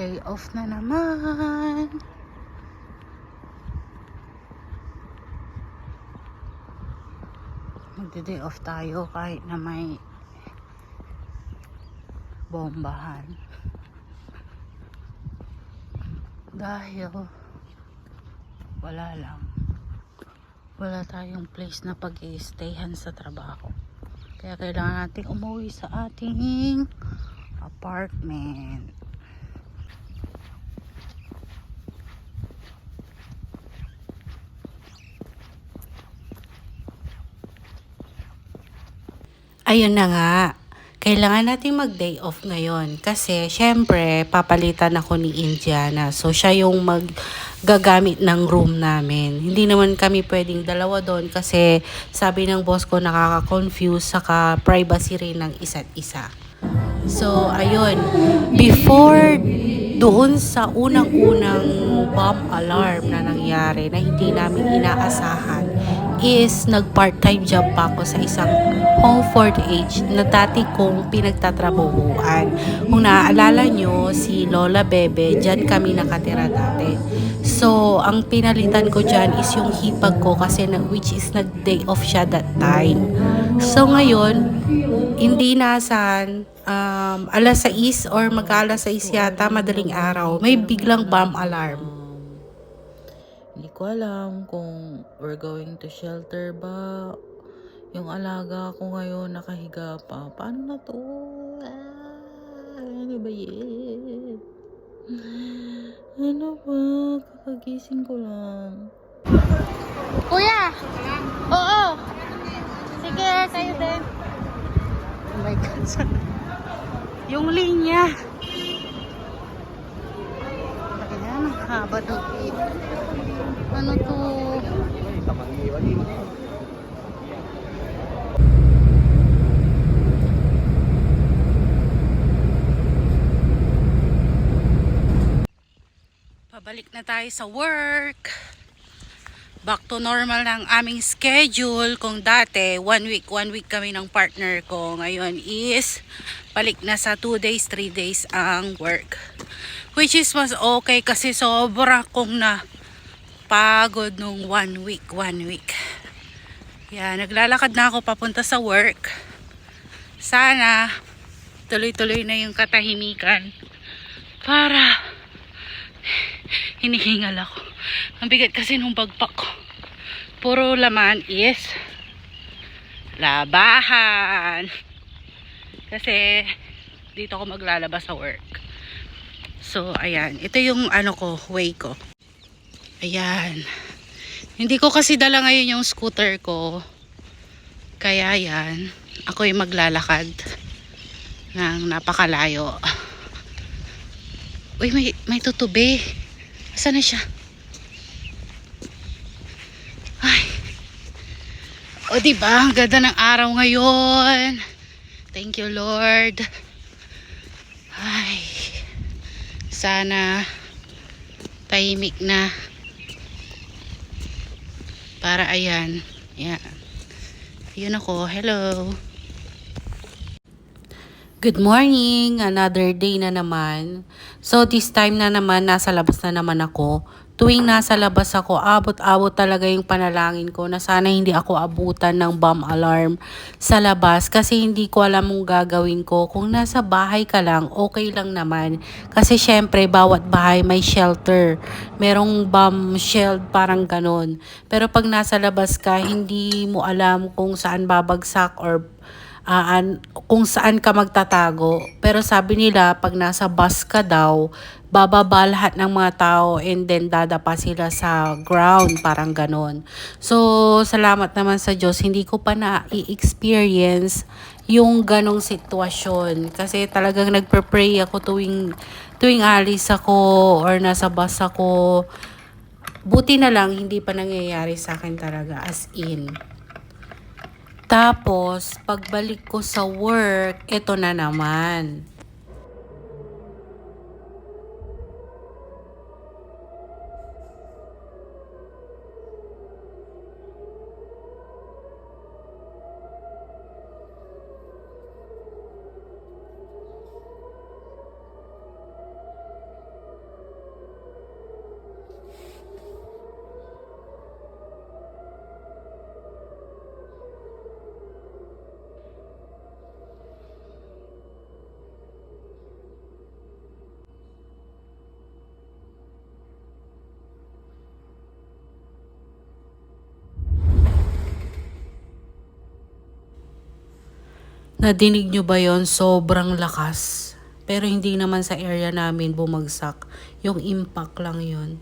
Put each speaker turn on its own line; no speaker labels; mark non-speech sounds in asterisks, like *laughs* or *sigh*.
Day off na naman. Magde-day off tayo kahit na may bombahan. Dahil wala lang. Wala tayong place na pag stayhan sa trabaho. Kaya kailangan natin umuwi sa ating apartment. Ayun na nga. Kailangan natin mag-day off ngayon. Kasi, syempre, papalitan ako ni Indiana. So, siya yung maggagamit ng room namin. Hindi naman kami pwedeng dalawa doon kasi sabi ng boss ko nakaka-confuse saka privacy rin ng isa't isa. So, ayun. Before doon sa unang-unang bomb alarm na nangyari na hindi namin inaasahan is nag-part-time job pa ako sa isang home for the aged na dati kong pinagtatrabahuan. Kung naaalala nyo, si Lola Bebe, dyan kami nakatira dati. So, ang pinalitan ko dyan is yung hipag ko kasi na, which is nag-day off siya that time. So, ngayon, hindi nasan um, alas 6 or mag-alas 6 yata madaling araw, may biglang bomb alarm. Ko alam kung we're going to shelter ba. Yung alaga ko ngayon nakahiga pa. Paano na to? Ah, ano ba yan? *laughs* Ano ba? Kakagising ko lang. Kuya! Oo! Sige, kayo din. Oh my God? Yung linya. Ayan, haba ng Ano to? Pabalik na tayo sa work. Back to normal ng aming schedule. Kung dati, one week, one week kami ng partner ko. Ngayon is, balik na sa 2 days, 3 days ang work. Which is mas okay kasi sobra kong na pagod nung one week, one week. Yan, naglalakad na ako papunta sa work. Sana, tuloy-tuloy na yung katahimikan. Para, hinihingal ako. Ang bigat kasi nung bagpak ko. Puro laman is labahan. Kasi dito ako maglalabas sa work. So, ayan. Ito yung ano ko, way ko. Ayan. Hindi ko kasi dala ngayon yung scooter ko. Kaya yan. Ako yung maglalakad ng napakalayo. Uy, may, may tutubi. Saan na siya? Ay. O, diba? Ang ganda ng araw ngayon. Thank you, Lord. Ay. Sana tahimik na. Para ayan. Yan. Yun ako. Hello. Good morning! Another day na naman. So this time na naman, nasa labas na naman ako. Tuwing nasa labas ako, abot-abot talaga yung panalangin ko na sana hindi ako abutan ng bomb alarm sa labas kasi hindi ko alam mong gagawin ko. Kung nasa bahay ka lang, okay lang naman. Kasi syempre, bawat bahay may shelter. Merong bomb shield, parang ganon. Pero pag nasa labas ka, hindi mo alam kung saan babagsak or ah, an- kung saan ka magtatago. Pero sabi nila, pag nasa bus ka daw, bababa lahat ng mga tao and then dadapa sila sa ground, parang ganon. So, salamat naman sa Diyos, hindi ko pa na-experience yung ganong sitwasyon. Kasi talagang nagpe-pray ako tuwing, tuwing alis ako or nasa bus ako. Buti na lang, hindi pa nangyayari sa akin talaga, as in. Tapos, pagbalik ko sa work, ito na naman. Nadinig nyo ba yon Sobrang lakas. Pero hindi naman sa area namin bumagsak. Yung impact lang yon